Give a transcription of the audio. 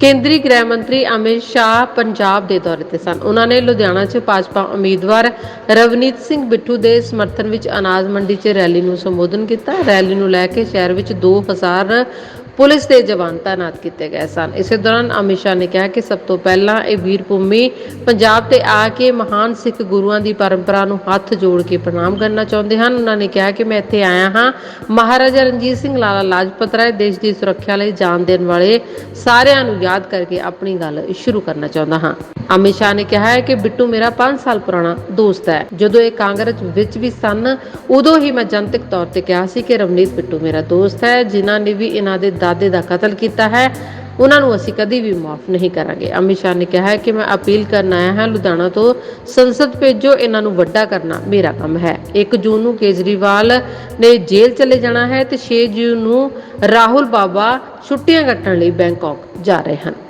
ਕੇਂਦਰੀ ਗ੍ਰਹਿ ਮੰਤਰੀ ਅਮਿਤ ਸ਼ਾਹ ਪੰਜਾਬ ਦੇ ਦੌਰੇ ਤੇ ਸਨ। ਉਹਨਾਂ ਨੇ ਲੁਧਿਆਣਾ 'ਚ ਭਾਜਪਾ ਉਮੀਦਵਾਰ ਰਵਨੀਤ ਸਿੰਘ ਬਿੱਟੂ ਦੇ ਸਮਰਥਨ ਵਿੱਚ ਅਨਾਜ ਮੰਡੀ 'ਚ ਰੈਲੀ ਨੂੰ ਸੰਬੋਧਨ ਕੀਤਾ। ਰੈਲੀ ਨੂੰ ਲੈ ਕੇ ਸ਼ਹਿਰ ਵਿੱਚ 2000 ਪੁਲਿਸ ਦੇ ਜਵਾਨ ਤਾਇਨਾਤ ਕੀਤੇ ਗਏ ਸਨ। ਇਸੇ ਦੌਰਾਨ ਅਮਿਤ ਸ਼ਾਹ ਨੇ ਕਿਹਾ ਕਿ ਸਭ ਤੋਂ ਪਹਿਲਾਂ ਇਹ ਵੀਰ ਭੂਮੀ ਪੰਜਾਬ ਤੇ ਆ ਕੇ ਮਹਾਨ ਸਿੱਖ ਗੁਰੂਆਂ ਦੀ ਪਰੰਪਰਾ ਨੂੰ ਹੱਥ ਜੋੜ ਕੇ ਪ੍ਰਣਾਮ ਕਰਨਾ ਚਾਹੁੰਦੇ ਹਨ। ਉਹਨਾਂ ਨੇ ਕਿਹਾ ਕਿ ਮੈਂ ਇੱਥੇ ਆਇਆ ਹਾਂ। ਮਹਾਰਾਜਾ ਰਣਜੀਤ ਸਿੰਘ ਲਾਲਾ ਲਾਜਪਤ ਰਾਏ ਦੇਸ਼ ਦੀ ਸੁਰੱਖਿਆ ਲਈ ਜਾਨ ਦੇਣ ਵਾਲੇ ਸਾਰਿਆਂ ਨੂੰ ਯਾਦ ਕਰਕੇ ਆਪਣੀ ਗੱਲ ਸ਼ੁਰੂ ਕਰਨਾ ਚਾਹੁੰਦਾ ਹਾਂ। ਅਮਿਤ ਸ਼ਾਹ ਨੇ ਕਿਹਾ ਹੈ ਕਿ ਬਿੱਟੂ ਮੇਰਾ 5 ਸਾਲ ਪੁਰਾਣਾ ਦੋਸਤ ਹੈ। ਜਦੋਂ ਇਹ ਕਾਂਗਰਸ ਵਿੱਚ ਵੀ ਸਨ, ਉਦੋਂ ਹੀ ਮੈਂ ਜਨਤਕ ਤੌਰ ਤੇ ਕਿਹਾ ਸੀ ਕਿ ਰਵਨੀਤ ਬਿੱਟੂ ਮੇਰਾ ਦੋਸਤ ਹੈ। ਜਿਨ੍ਹਾਂ ਨੇ ਵੀ ਇਹਨਾਂ ਦੇ ਦਾਦੇ ਦਾ ਕਤਲ ਕੀਤਾ ਹੈ। ਉਹਨਾਂ ਨੂੰ ਅਸੀਂ ਕਦੀ ਵੀ ਮਾਫ ਨਹੀਂ ਕਰਾਂਗੇ। ਅਮਿਤ ਸ਼ਾਹ ਨੇ ਕਿਹਾ ਹੈ ਕਿ ਮੈਂ ਅਪੀਲ ਕਰਨ ਆਇਆ ਹਾਂ, ਲੁਧਿਆਣਾ ਤੋਂ ਸੰਸਦ ਭੇਜੋ, ਇਹਨਾਂ ਨੂੰ ਵੱਡਾ ਕਰਨਾ ਮੇਰਾ ਕੰਮ ਹੈ। 1 ਜੂਨ ਨੂੰ ਕੇਜਰੀਵਾਲ ਨੇ ਜੇਲ੍ਹ ਚਲੇ ਜਾਣਾ ਹੈ ਤੇ 6 ਜੂਨ ਨੂੰ ਰਾਹੁਲ ਬਾਬਾ ਛੁੱਟੀਆਂ ਕੱਟਣ ਲਈ ਬੈਂਕਾਕ ਜਾ ਰਹੇ ਹਨ।